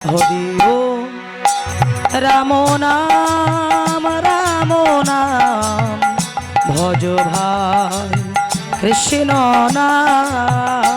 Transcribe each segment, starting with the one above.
হরি ও রাম নাম রাম নাম। ভজ ভাই কৃষ্ণ নাম।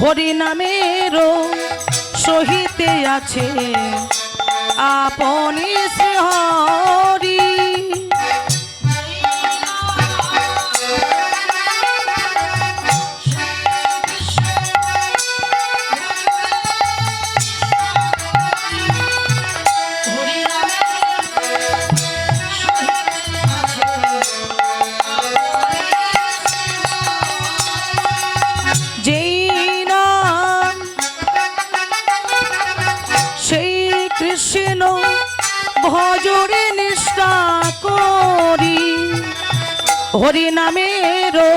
হরি নামেরও সহিতে আছে আপনি শ্রী কৃষ্ণ ভজরে নিষ্ঠা করি। হরি নামেরও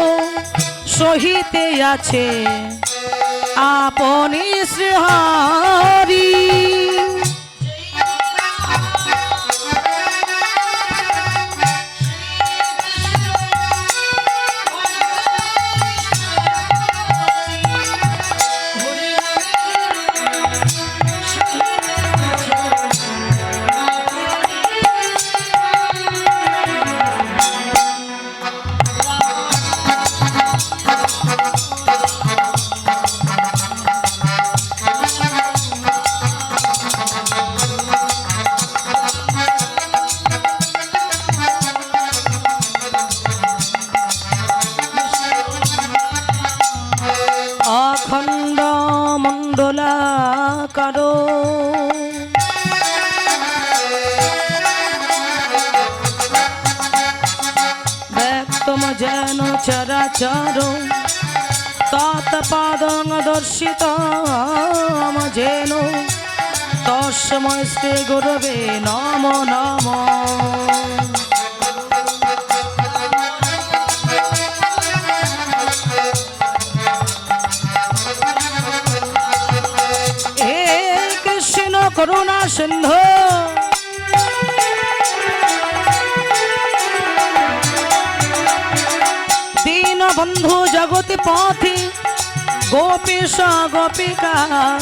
সহিতে আছে আপনি শ্রী মণ্ডলাকার ব্যক্তম যেন চরাচর তৎপাদং দর্শিত যেন। তস্ময় শ্রী গুরবে নম নম। করুণা সিন্ধু। দীন বন্ধু জগতি পথি গোপীশ গোপিকা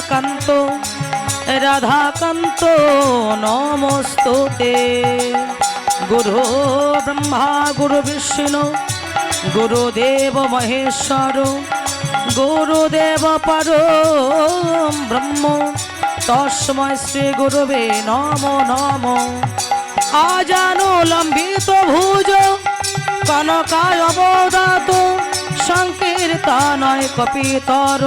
কান্ত রাধা কান্ত নমস্তুতে। গুরু ব্রহ্মা, গুরু বিষ্ণু, গুরুদেব মহেশ্বর, গুরুদেব পর ব্রহ্ম। তস্ময় শ্রী গুরুবে নম নম। আজানো লম্বিত ভুজ সনকায় অবদাত, সংকীর্তনয় কপিতর,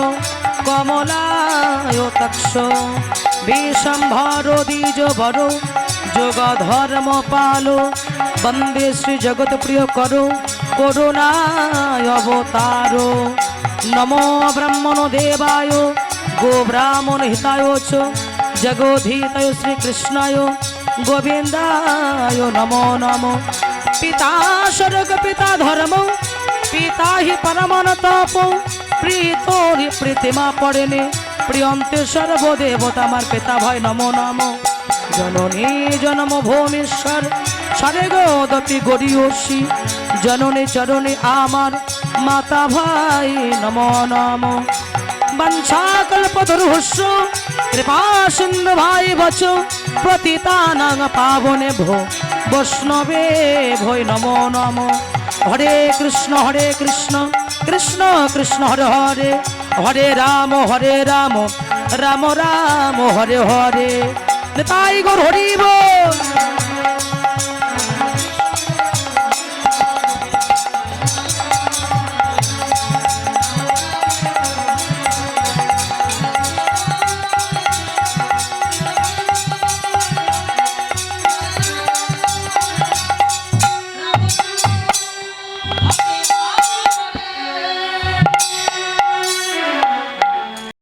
কমলায় তক্ষ বিশম্ভর দ্বিজ বর যোগ ধর্ম পালো, বন্দে শ্রী জগৎ প্রিয় করো, করুণায় অবতার। নমো ব্রহ্মণ দেবায় গো ব্রাহ্মণ হিতায় চ জগোধীতায় শ্রীকৃষ্ণায় গোবিন্দায় নমো নমো পিতা স্বর্গ পিতা ধর্ম পিতা হি পরমন তপ প্রীত হি প্রীতিমা পড়েনি প্রিয়ন্তে সর্বদেবতা আমার পিতা ভয় নমো নমো জননী জন্ম ভূমেশ্বর সারে গতি গরিয়সী জননী চরণী আমার মাতা ভাই নমো নমো সিন্ধু ভাই বচ, প্রতিতানাং পাবনে ভো। বৈষ্ণবে ভৈ নমো নমো। হরে কৃষ্ণ হরে কৃষ্ণ কৃষ্ণ কৃষ্ণ, হরে হরে। হরে রাম হরে রাম রাম রাম, হরে হরে। তাই গো হরি বল